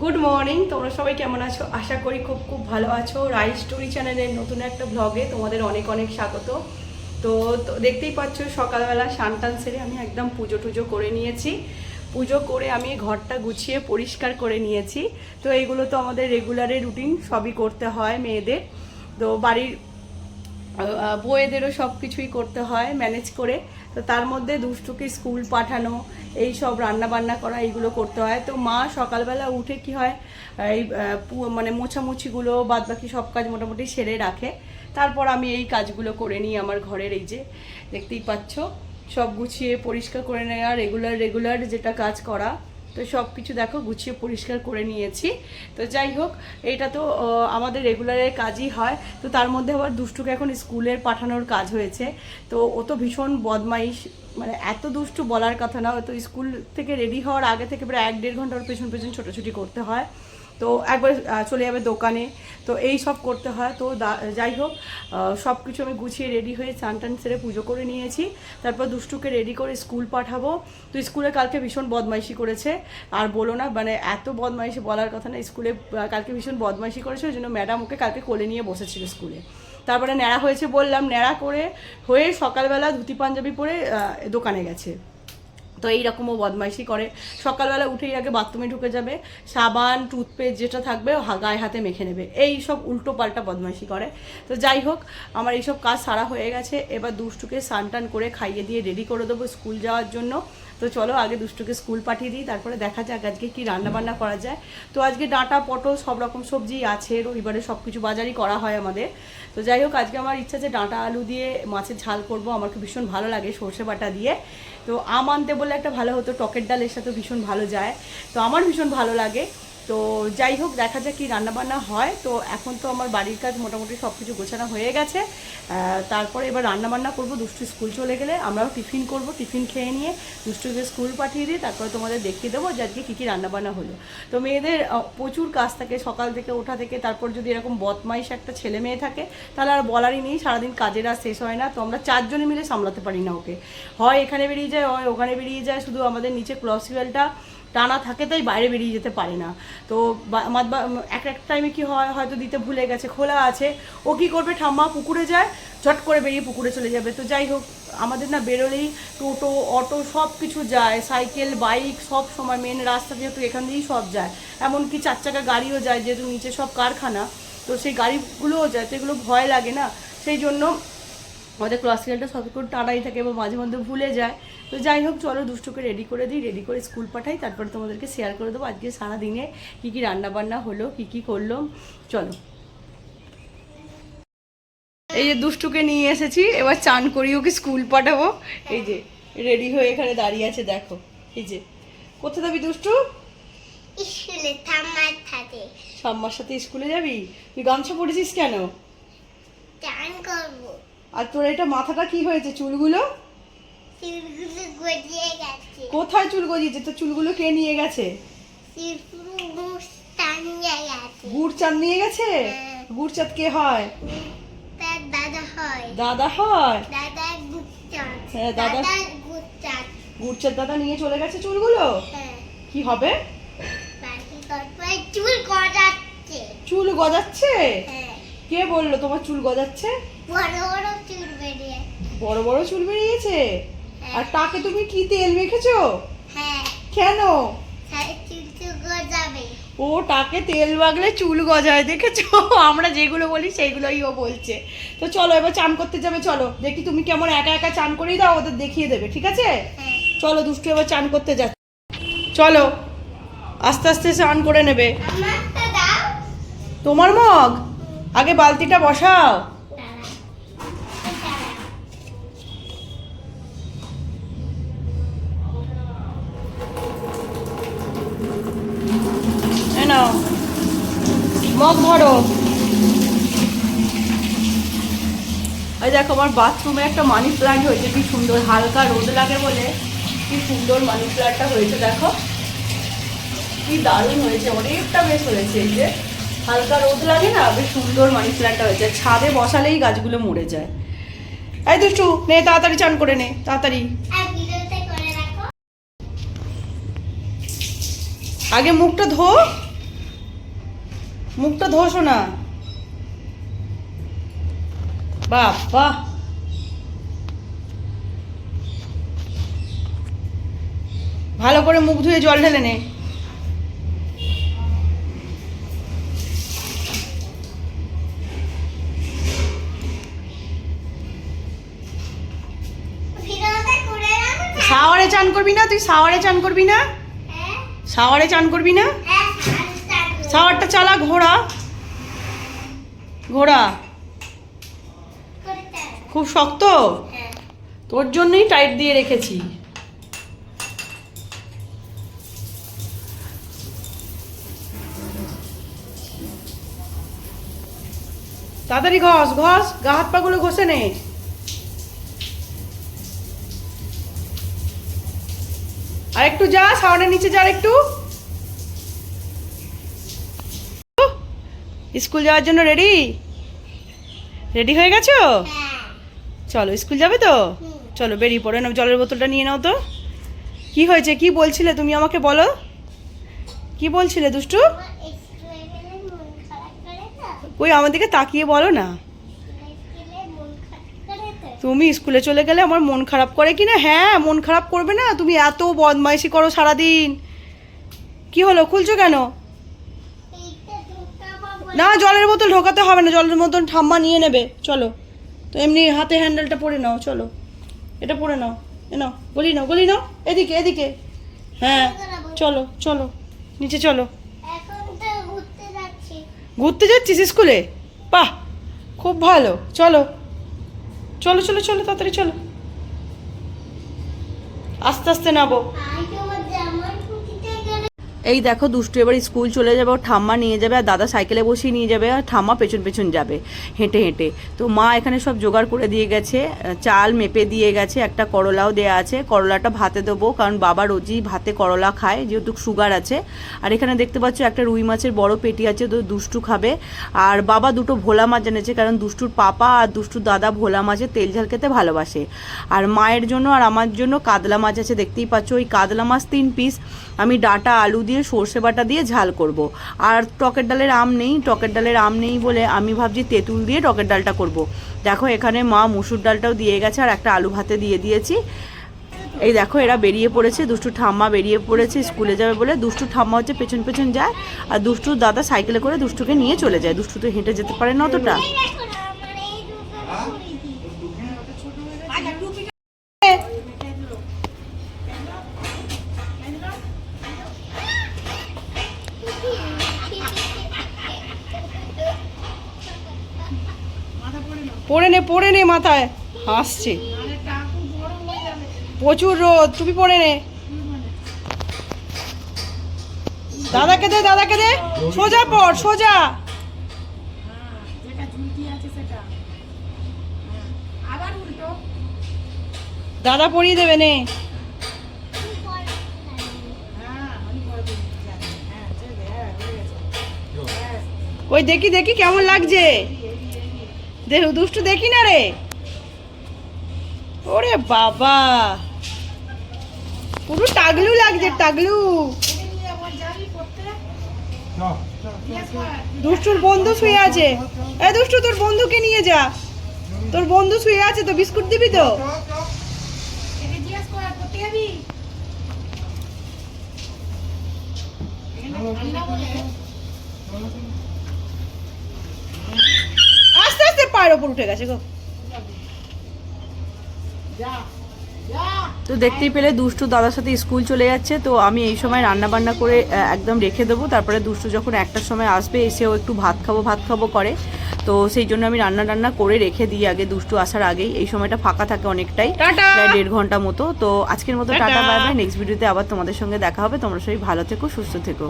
Good morning তোমরা সবাই কেমন আছো? আশা করি খুব খুব ভালো আছো। রাই স্টোরি চ্যানেলের নতুন একটা ব্লগে তোমাদের অনেক অনেক স্বাগত। তো দেখতেই পাচ্ছ, সকালবেলা টান সেরে আমি একদম পুজো টুজো করে নিয়েছি। পুজো করে আমি ঘরটা গুছিয়ে পরিষ্কার করে নিয়েছি। তো এইগুলো তো আমাদের রেগুলারের রুটিন সবই করতে হয় মেয়েদের। তো বাড়ির বউয়েদেরও সব কিছুই করতে হয় ম্যানেজ করে। তো তার মধ্যে দুষ্টুকে স্কুল পাঠানো এই সব রান্নাবান্না করা, এইগুলো করতে হয়। তো মা সকালবেলা উঠে কি হয়, এই মানে মোছামুছিগুলো বাদ বাকি সব কাজ মোটামুটি সেরে রাখে। তারপর আমি এই কাজগুলো করে নিই আমার ঘরের, এই যে দেখতেই পাচ্ছ। সব গুছিয়ে পরিষ্কার করে নেওয়া রেগুলার রেগুলার যেটা কাজ করা। তো সব কিছু দেখো গুছিয়ে পরিষ্কার করে নিয়েছি। তো যাই হোক, এটা তো আমাদের রেগুলারের কাজই হয়। তো তার মধ্যে আবার দুষ্টুকে এখন স্কুলের পাঠানোর কাজ হয়েছে। তো ও তো ভীষণ বদমাইশ। মানে এত দুষ্টু বলার কথা না তো স্কুল থেকে রেডি হওয়ার আগে থেকে প্রায় এক দেড় ঘণ্টার পেছন পেছন ছোটাছুটি করতে হয়। তো একবার চলে যাবে দোকানে। তো এই সব করতে হয়। তো যাই হোক সব কিছু আমি গুছিয়ে রেডি হয়ে চান টান সেরে পুজো করে নিয়েছি। তারপর দুষ্টুকে রেডি করে স্কুল পাঠাবো। তো স্কুলে কালকে ভীষণ বদমাইশি করেছে। আর বলো না মানে এত বদমাইশি বলার কথা না, স্কুলে কালকে ভীষণ বদমাইশি করেছে। ওই জন্য ম্যাডাম ওকে কালকে কোলে নিয়ে বসেছিল স্কুলে। তারপরে ন্যাড়া হয়েছে বললাম, ন্যাড়া করে হয়ে সকালবেলা ধুতি পাঞ্জাবি পরে দোকানে গেছে। তো এইরকমও বদমাইশি করে। সকালবেলা উঠেই আগে বাথরুমে ঢুকে যাবে, সাবান, টুথপেস্ট যেটা থাকবে গায়ে হাতে মেখে নেবে। এই সব উল্টো পাল্টা বদমাইশি করে। তো যাই হোক, আমার এইসব কাজ সারা হয়ে গেছে। এবার দুষ্টুকে স্নান টান করে খাইয়ে দিয়ে রেডি করে দেবো স্কুল যাওয়ার জন্য। তো চলো আগে দুষ্টুকে স্কুল পাঠিয়ে দিই, তারপরে দেখা যাক আজকে কি রান্না বান্না করা যায়। তো আজকে ডাঁটা, পটল, সব রকম সবজি আছে, রবিবারে সব কিছু বাজারই করা হয় আমাদের। তো যাই হোক, আজকে আমার ইচ্ছা যে ডাঁটা আলু দিয়ে মাছের ঝাল করব, আমার খুব ভীষণ ভালো লাগে সর্ষে বাটা দিয়ে। তো আম আনতে বললে একটা ভালো হতো, টকের ডালের সাথে ভীষণ ভালো যায়। তো আমার ভীষণ ভালো লাগে। তো যাই হোক, দেখা যাক কি রান্নাবান্না হয়। তো এখন তো আমার বাড়ির কাজ মোটামুটি সব কিছু গোছানো হয়ে গেছে। তারপরে এবার রান্নাবান্না করব। দুষ্টু স্কুল চলে গেলে আমরাও টিফিন করব, টিফিন খেয়ে নিয়ে দুষ্টুকে স্কুল পাঠিয়ে দিই তারপরে তোমাদের দেখিয়ে দেবো যে আজকে কী কী রান্নাবান্না হলো। তো মেয়েদের প্রচুর কাজ থাকে, সকাল থেকে ওঠা থেকে, তারপর যদি এরকম বদমাইশ একটা ছেলে মেয়ে থাকে, তাহলে আর বলারই নেই, সারাদিন কাজের আর শেষ হয় না। তো আমরা চারজনে মিলে সামলাতে পারি না ওকে। হয় এখানে বেরিয়ে যায়, হয় ওখানে বেরিয়ে যায়। শুধু আমাদের নিচে ক্রসওয়েলটা টানা থাকে, তাই বাইরে বেরিয়ে যেতে পারে না। তো আমার এক এক টাইমে কি হয়, হয়তো দিতে ভুলে গেছে, খোলা আছে। ও কি করবে? ঠাম্মা পুকুরে যায়, ঝট করে বেরিয়ে পুকুরে চলে যাবে। তো যাই হোক, আমাদের না বেরোলেই টোটো, অটো সব কিছু যায়। সাইকেল, বাইক সব সময় মেন রাস্তা যেহেতু এখান দিয়েই সব যায়। এমনকি চার চাকা গাড়িও যায়, যেহেতু নিচে সব কারখানা। তো সেই গাড়িগুলোও যায়, তো এগুলো ভয় লাগে না। সেই জন্য আমাদের ক্রসিয়ালটা সবক্ষণ টানাই থাকে এবং মাঝে মধ্যে ভুলে যায়। তো যাই হোক চলো দুষ্টুকে রেডি করে দিই রেডি করে স্কুল পাঠাই তারপরে তোমাদেরকে শেয়ার করে দেবো। আজকে সারাদিনে কী কী রান্না বান্না হলো কী কী করল চলো। এই যে দুষ্টুকে নিয়ে এসেছি এবার চান করি ওকে স্কুল পাঠাবো। এই যে রেডি হয়ে এখানে দাঁড়িয়ে আছে দেখো। এই যে কোথায় যাবি দুষ্টু? স্কুলে থামার থাকে সাম্মার সাথে স্কুলে যাবি? তুই গামছা পড়েছিস কেন? আর তোর এটা মাথাটা কি হয়েছে? চুলগুলো? কোথায় চুল গজিয়েছে? তোর চুলগুলো কে নিয়ে গেছে? গেছে। গুড় চাঁদ নিয়ে গেছে? হ্যাঁ। গুড় চাঁদ কে হয়? দাদা হয়। দাদা হয়? দাদা হ্যাঁ, দাদা- দাদা গুচ্চান গুড় চাঁদ দাদা নিয়ে চলে গেছে চুলগুলো? হ্যাঁ। কি হবে? চুল গজাচ্ছে। চুল গজাচ্ছে? হ্যাঁ। কে বলল তোমার চুল গজাচ্ছে? বড় বড় চুল বেরিয়ে। বড় বড় চুল বেরিয়েছে? আর তাকে তুমি কি তেল মেখেছো? হ্যাঁ। কেন? গজাবে। ও টাকে তেল বাগলে চুল গজায় দেখেছ? আমরা যেগুলো বলি সেইগুলোই ও বলছে। তো চলো এবার চান করতে যাবে চলো। দেখি তুমি কেমন একা একা চান করেই দাও ওদের দেখিয়ে দেবে ঠিক আছে? হ্যাঁ। চলো দুষ্টু এবার চান করতে যা চলো আস্তে আস্তে চান করে নেবে। তোমার মগ? আগে বালতিটা বসাও। মগ ভরো। এই দেখো, আমার বাথরুমে একটা মানি প্লান্ট হয়েছে, কি সুন্দর, হালকা রোদ লাগে বলে, কি সুন্দর মানি প্লান্টটা হয়েছে, দেখো। কি দারুণ হয়েছে, অনেকটা বেশ হয়েছে এই যে। হালকা রোদ লাগে না, বেশ সুন্দর মানি প্লান্টটা হয়েছে ছাদে বসালেই গাছগুলো মরে যায়। এই দুষ্টু, নে, তাড়াতাড়ি চান করে নে, তাড়াতাড়ি। আগে মুখটা ধো। মুখটা ধো শোনা বাহ বাহ ভালো করে মুখ ধুয়ে জল ঢেলে নে। শাওয়ারে চান করবি না? তুই শাওয়ারে চান করবি না? শাওয়ারে চান করবি না? শাওয়ারটা চালা, ঘোড়া। ঘোড়া। খুব শক্ত? তোর জন্যই টাইট দিয়ে রেখেছি। তাড়াতাড়ি ঘষ ঘষ। গা হাত পা গুলো ঘষে নে। আর একটু যা সাউন্ডের নিচে যা একটু স্কুল যাওয়ার জন্য রেডি রেডি হয়ে গেছো? চলো স্কুল যাবে তো? চলো বেরিয়ে পড়ো না জলের বোতলটা নিয়ে নাও তো। কি হয়েছে? কি বলছিলে তুমি আমাকে বলো? কি বলছিলে দুষ্টু? ওই আমার দিকে তাকিয়ে বলো না স্কুলে মন খারাপ করে তো তুমি স্কুলে চলে গেলে আমার মন খারাপ করে কি না হ্যাঁ মন খারাপ করবে না। তুমি এত বদমাইশি করো সারাদিন। কি হলো? খুলছো কেন? না, জলের বোতল ঢোকাতে হবে না। জলের বোতল ঠাম্মা নিয়ে নেবে। চলো। তো এমনি হাতে হ্যান্ডেলটা পরে নাও। চলো। এটা পরে নাও। এ নাও। গলি নাও গলি নাও। এদিকে এদিকে। হ্যাঁ চলো চলো। নিচে চলো। ঘুরতে যাচ্ছিস স্কুলে? বাহ! খুব ভালো। চলো। চলো চলো চলো তাড়াতাড়ি চলো। আস্তে আস্তে নাবো আই তোমার জামার খুঁটিতে গেলে এই দেখো, দুষ্টু এবার স্কুল চলে যাবে, ওর ঠাম্মা নিয়ে যাবে আর দাদা সাইকেলে বসিয়ে নিয়ে যাবে আর ঠাম্মা পেছন পেছন যাবে, হেঁটে হেঁটে। তো মা এখানে সব জোগাড় করে দিয়ে গেছে চাল মেপে দিয়ে গেছে, একটা করলাও দেয়া আছে, করলাটা ভাতে দেবো, কারণ বাবা রোজই ভাতে করলা খায়, যেহেতু সুগার আছে। আর এখানে দেখতে পাচ্ছ একটা রুই মাছের বড় পেটি আছে, তো দুষ্টু খাবে। আর বাবা দুটো ভোলা মাছ এনেছে, কারণ দুষ্টুর পাপা আর দুষ্টুর দাদা ভোলা মাছের তেল ঝাল খেতে ভালোবাসে। আর মায়ের জন্য আর আমার জন্য কাতলা মাছ আছে, দেখতেই পাচ্ছ, ওই কাতলা মাছ তিন পিস আমি ডাটা, আলু দিয়ে সর্ষে বাটা দিয়ে ঝাল করব। আর টকের ডালের আম নেই, টকের ডালের আম নেই বলে আমি ভাবছি তেঁতুল দিয়ে টকের ডালটা করব। দেখো এখানে মা মুসুর ডালটাও দিয়ে গেছে আর একটা আলু ভাতে দিয়ে দিয়েছি এই দেখো এরা বেরিয়ে পড়েছে, দুষ্টু ঠাম্মা বেরিয়ে পড়েছে, স্কুলে যাবে বলে দুষ্টু ঠাম্মা হচ্ছে পেছন পেছন যায় আর দুষ্টু দাদা সাইকেলে করে দুষ্টুকে নিয়ে চলে যায় দুষ্টু তো হেঁটে যেতে পারে না অতটা পড়ে নে পড়ে নে মাথায়। হাসছে। প্রচুর রোদ, তুমি পড়ে নে। দাদাকে দে দাদাকে দে। সোজা পড়, সোজা। দাদা পড়িয়ে দেবে নে। ওই দেখি দেখি কেমন লাগছে। দেখ দুষ্টু দেখি না রে। ওরে বাবা। পুরো টাগলু লাগছে টাগলু। দুষ্টুর বন্ধু শুয়ে আছে। এ দুষ্টু তোর বন্ধুকে নিয়ে যা। তোর বন্ধু শুয়ে আছে তো বিস্কুট দিবি তো আস্তে আস্তে পায়ের ওপর উঠে গেছে গো। তো দেখতেই পেলে দুষ্টু দাদার সাথে স্কুল চলে যাচ্ছে তো আমি এই সময় রান্না বান্না করে একদম রেখে দেবো। তারপরে দুষ্টু যখন একটার সময় আসবে এসেও একটু ভাত খাব ভাত খাব করে। তো সেই জন্য আমি রান্না টান্না করে রেখে দিই আগে দুষ্টু আসার আগেই। এই সময়টা ফাঁকা থাকে অনেকটাই প্রায় দেড় ঘণ্টা মতো। তো আজকের মতো টাটা! Bye bye. নেক্সট ভিডিওতে আবার তোমাদের সঙ্গে দেখা হবে। তোমরা সবাই ভালো থেকো সুস্থ থেকো।